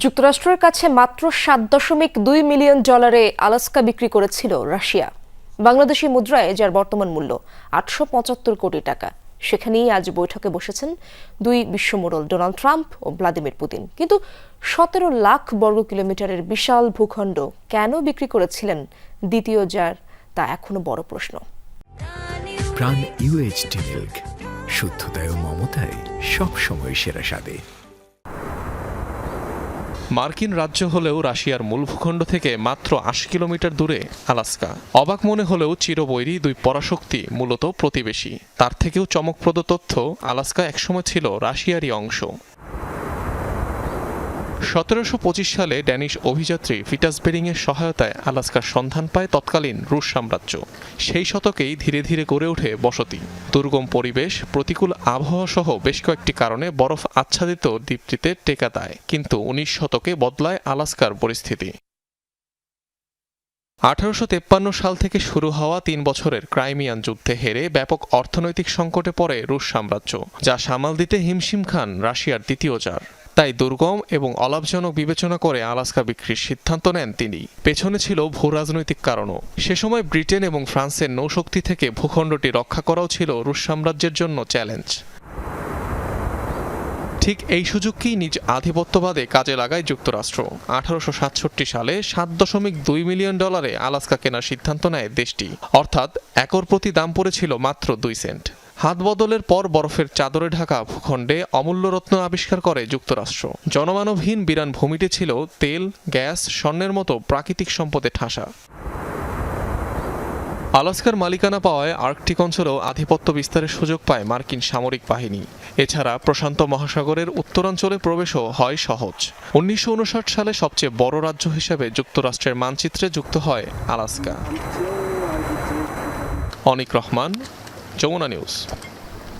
যুক্তরাষ্ট্রের কাছে মাত্র সাত দশমিক দুই মিলিয়ন ডলারে আলাস্কা বিক্রি করেছিল রাশিয়া। বাংলাদেশি মুদ্রায় যার বর্তমান মূল্য আটশো পঁচাত্তর কোটি টাকা। সেখানেই আজ বৈঠকে বসেছেন দুই বিশ্বমোড়ল ডোনাল্ড ট্রাম্প ও ভ্লাদিমির পুতিন। কিন্তু সতেরো লাখ বর্গ কিলোমিটারের বিশাল ভূখণ্ড কেন বিক্রি করেছিলেন দ্বিতীয় যার, তা এখনও বড় প্রশ্ন। শুদ্ধতায় ও মমতায় সবসময় সেরা স্বাদে। মার্কিন রাজ্য হলেও রাশিয়ার মূল ভূখণ্ড থেকে মাত্র আশি কিলোমিটার দূরে আলাস্কা। অবাক মনে হলেও চিরবৈরী দুই পরাশক্তি, মূলত প্রতিবেশী। তার থেকেও চমকপ্রদ তথ্য, আলাস্কা একসময় ছিল রাশিয়ারই অংশ। সতেরোশো পঁচিশ সালে ড্যানিশ অভিযাত্রী ফিটাসবেরিং এর সহায়তায় আলাস্কার সন্ধান পায় তৎকালীন রুশ সাম্রাজ্য। সেই শতকেই ধীরে ধীরে গড়ে ওঠে বসতি। দুর্গম পরিবেশ, প্রতিকূল আবহাওয়া সহ বেশ কয়েকটি কারণে বরফ আচ্ছাদিত দ্বীপটিতে টেকা দেয়, কিন্তু উনিশ শতকে বদলায় আলাস্কার পরিস্থিতি। আঠারোশো সাল থেকে শুরু হওয়া তিন বছরের ক্রাইমিয়ান যুদ্ধে হেরে ব্যাপক অর্থনৈতিক সংকটে পড়ে রুশ সাম্রাজ্য, যা সামাল দিতে হিমশিম খান রাশিয়ার দ্বিতীয় জার। তাই দুর্গম এবং অলাভজনক বিবেচনা করে আলাস্কা বিক্রির সিদ্ধান্ত নেন তিনি। পেছনে ছিল ভূ রাজনৈতিক কারণও। সে সময় ব্রিটেন এবং ফ্রান্সের নৌশক্তি থেকে ভূখণ্ডটি রক্ষা করাও ছিল রুশ সাম্রাজ্যের জন্য চ্যালেঞ্জ। ঠিক এই সুযোগকেই নিজ আধিপত্যবাদে কাজে লাগায় যুক্তরাষ্ট্র। আঠারোশো সাতষট্টি সালে সাত দশমিক দুই মিলিয়ন ডলারে আলাস্কা কেনার সিদ্ধান্ত নেয় দেশটি। অর্থাৎ একর প্রতি দাম পড়েছিল মাত্র দুই সেন্ট। হাত বদলের পর বরফের চাদরে ঢাকা ভূখণ্ডে অমূল্য রত্ন আবিষ্কার করে যুক্তরাষ্ট্র। জনমানবহীন বিরান ভূমিটি ছিল তেল, গ্যাস, স্বর্ণের মতো প্রাকৃতিক সম্পদে ঠাসা। আলাস্কার মালিকানা পাওয়ায় আর্কটিক অঞ্চলেও আধিপত্য বিস্তারের সুযোগ পায় মার্কিন সামরিক বাহিনী। এছাড়া প্রশান্ত মহাসাগরের উত্তরাঞ্চলে প্রবেশও হয় সহজ। উনিশশো উনষাট সালে সবচেয়ে বড় রাজ্য হিসেবে যুক্তরাষ্ট্রের মানচিত্রে যুক্ত হয় আলাস্কা। অনিক রহমান যমুনা নিউজ।